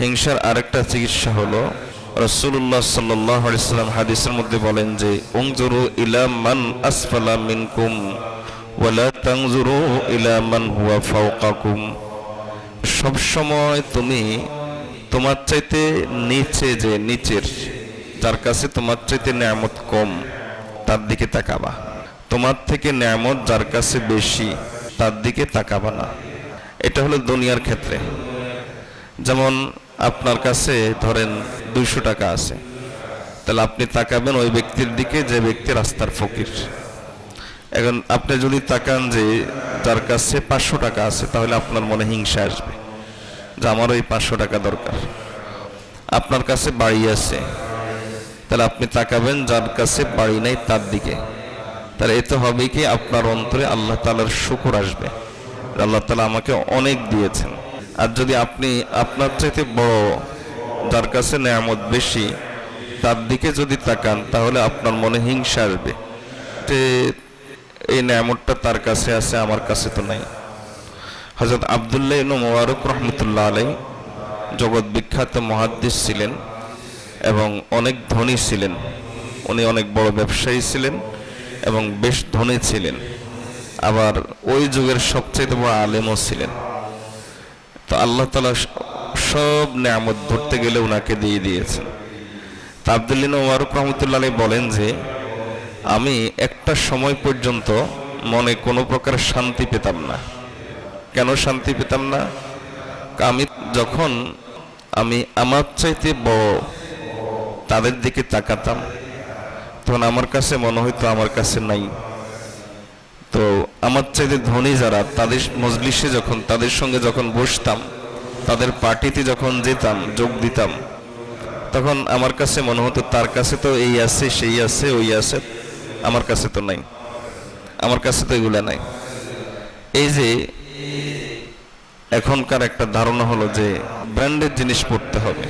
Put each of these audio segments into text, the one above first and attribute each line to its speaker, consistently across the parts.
Speaker 1: হিংসার আরেকটা চিকিৎসা হলো রসুল্লাহ সাল্লাম হাদিসের মধ্যে বলেন যে, উংজুরু ইলা আসফালা মিনকুম ওয়ালা তাংজুরু ইলা মান হুয়া ফাওকাকুম। সব সময় তুমি তোমার চাইতে নিচে যে, নিচের, যার কাছে তোমার চাইতে নিয়ামত কম, তার দিকে তাকাবা। তোমার থেকে নিয়ামত যার কাছে বেশি, তার দিকে তাকাবা না। এটা হলো দুনিয়ার ক্ষেত্রে। যেমন আপনার কাছে ধরেন দুইশো টাকা আছে, তাহলে আপনি তাকাবেন ওই ব্যক্তির দিকে, যে ব্যক্তি রাস্তার ফকির। এখন আপনি যদি তাকান যে যার কাছে পাঁচশো টাকা আছে, তাহলে আপনার মনে হিংসা আসবে যে আমার ওই পাঁচশো টাকা দরকার। আপনার কাছে বাড়ি আছে, তাহলে আপনি তাকাবেন যার কাছে বাড়ি নাই তার দিকে। তাহলে এতে হবে কি, আপনার অন্তরে আল্লাহ তালার শুকুর আসবে। আল্লাহ তালা আমাকে অনেক দিয়েছেন। আর যদি আপনি আপনার চাইতে বড়, যার কাছে নেয়ামত বেশি, তার দিকে যদি তাকান, তাহলে আপনার মনে হিংসা আসবে এই নেয়ামতটা তার কাছে আছে, আমার কাছে তো নাই। হজরত আবদুল্লাহ ইবনু মোবারক রহমতুল্লাহ আলাই জগৎ বিখ্যাত মহাদ্দিস ছিলেন এবং অনেক ধনী ছিলেন। উনি অনেক বড় ব্যবসায়ী ছিলেন এবং বেশ ধনী ছিলেন। আবার ওই যুগের সবচেয়ে বড় আলেমও ছিলেন। তো আল্লাহ তালা সব নিয়ামত ধরতে গেলে ওনাকে দিয়ে দিয়েছেন। তা আবদুল্লিন ওয়ারুক রহমতুল্লাহ বলেন যে, আমি একটা সময় পর্যন্ত মনে কোনো প্রকার শান্তি পেতাম না। কেন শান্তি পেতাম না? আমি যখন আমি আমার চাইতে বড় তাদের দিকে তাকাতাম, তখন আমার কাছে মনে হইতো আমার কাছে নাই। তো আমার চাইতে ধনী যারা, তাদের মজলিসে যখন, তাদের সঙ্গে যখন বসতাম, তাদের পার্টিতে যখন যেতাম, যোগ দিতাম, তখন আমার কাছে মনে হতো, তার কাছে তো এই আছে, সেই আছে, ওই আছে, আমার কাছে তো নাই, আমার কাছে তো এগুলা নাই। এই যে, এখনকার একটা ধারণা হলো যে ব্র্যান্ডের জিনিস পড়তে হবে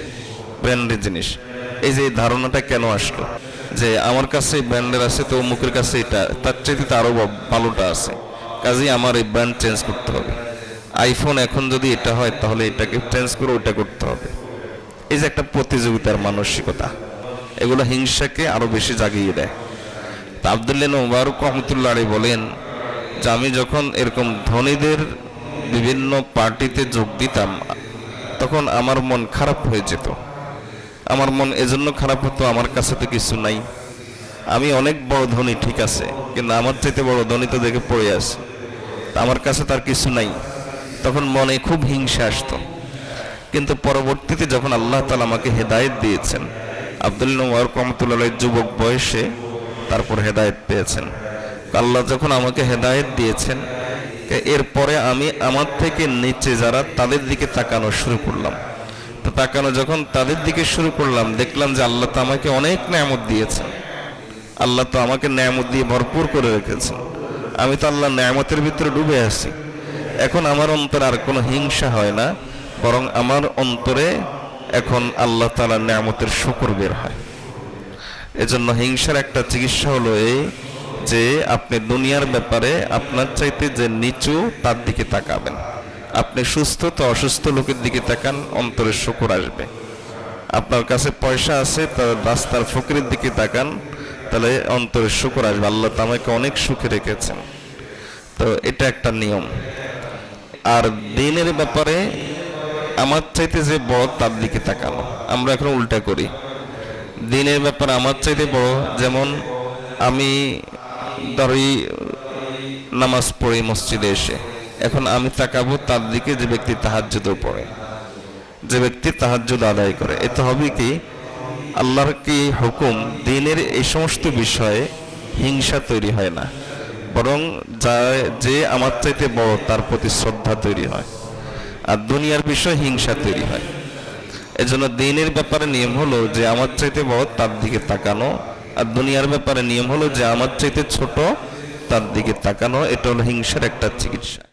Speaker 1: ব্র্যান্ডের জিনিস। এই যে ধারণাটা কেন আসলো? যে আমার কাছে ব্র্যান্ডের আছে, তো মুখের কাছে এটা, তার চাইতে তো আরও ভালোটা আছে। কাজেই আমার এই ব্র্যান্ড চেঞ্জ করতে হবে। আইফোন এখন যদি এটা হয়, তাহলে এটাকে চেঞ্জ করে ওইটা করতে হবে। এই যে একটা প্রতিযোগিতার মানসিকতা, এগুলো হিংসাকে আরও বেশি জাগিয়ে দেয়। তা আবদুল্লাহ মুবারক রহমতুল্লাহ বলেন যে, আমি যখন এরকম ধনীদের বিভিন্ন পার্টিতে যোগ দিতাম, তখন আমার মন খারাপ হয়ে যেত। আমার মন এজন্য খারাপ হতো, আমার কাছে তো কিছু নাই। আমি অনেক বড় ধনী, ঠিক আছে, কিন্তু আমার চাইতে বড় ধনী তো দেখে পড়ে আছে। আমার কাছে তার কিছু নাই। তখন মনে খুব হিংসা আসতো। কিন্তু পরবর্তীতে যখন আল্লাহ তালা আমাকে হেদায়েত দিয়েছেন আবদুল্লাহ রহমতুল্লাহ যুবক বয়সে তারপর হেদায়েত পেয়েছেন। আল্লাহ যখন আমাকে হেদায়েত দিয়েছেন এরপরে আমি আমার থেকে নিচে যারা তাদের দিকে তাকানো শুরু করলাম। তো তাকানো যখন তাদের দিকে শুরু করলাম, দেখলাম যে আল্লাহ তো আমাকে অনেক নিয়ামত দিয়েছেন। আল্লাহ তো আমাকে নিয়ামত দিয়ে ভরপুর করে রেখেছেন। আমি তো আল্লাহ নিয়ামতের ভিতরে ডুবে আছি। এখন আমার অন্তরে আর কোনো হিংসা হয় না, বরং আমার অন্তরে এখন আল্লাহ তালা নিয়ামতের শুকর বের হয়। এজন্য হিংসার একটা চিকিৎসা হলো এই যে আপনি দুনিয়ার ব্যাপারে আপনার চাইতে যে নিচু তার দিকে তাকাবেন। আপনি সুস্থ তো অসুস্থ লোকের দিকে তাকান, অন্তরে শুকর আসবে। আপনার কাছে পয়সা আছে তার রাস্তার ফকিরের দিকে তাকান, তাহলে অন্তরে শুকর আসবে। আল্লাহ তো আমাকে অনেক সুখে রেখেছেন। তো এটা একটা নিয়ম। আর দিনের ব্যাপারে আমার চাইতে যে বড়, তার দিকে তাকানো। আমরা এখন উল্টা করি। দিনের ব্যাপারে আমার চাইতে বড়, যেমন আমি ধরি নামাজ পড়ি মসজিদে এসে। এখন আমি তাকাবো তার দিকে যে ব্যক্তি তাহাজ্জুদও পড়ে যে ব্যক্তি তাহাজ্জুদ আদায় করে। এতে হবে কি? আল্লাহর কি হুকুম? দিনের এই সমস্ত বিষয়ে হিংসা তৈরি হয় না। বরং যা, যে আমার চাইতে বড়, তার প্রতি শ্রদ্ধা তৈরি হয়। আর দুনিয়ার বিষয়ে হিংসা তৈরি হয়। এজন্য দিনের ব্যাপারে নিয়ম হলো যে আমার চাইতে বড়, তার দিকে তাকানো। আর দুনিয়ার ব্যাপারে নিয়ম হলো যে আমার চাইতে ছোট, তার দিকে তাকানো। এটা হলো হিংসার একটা চিকিৎসা।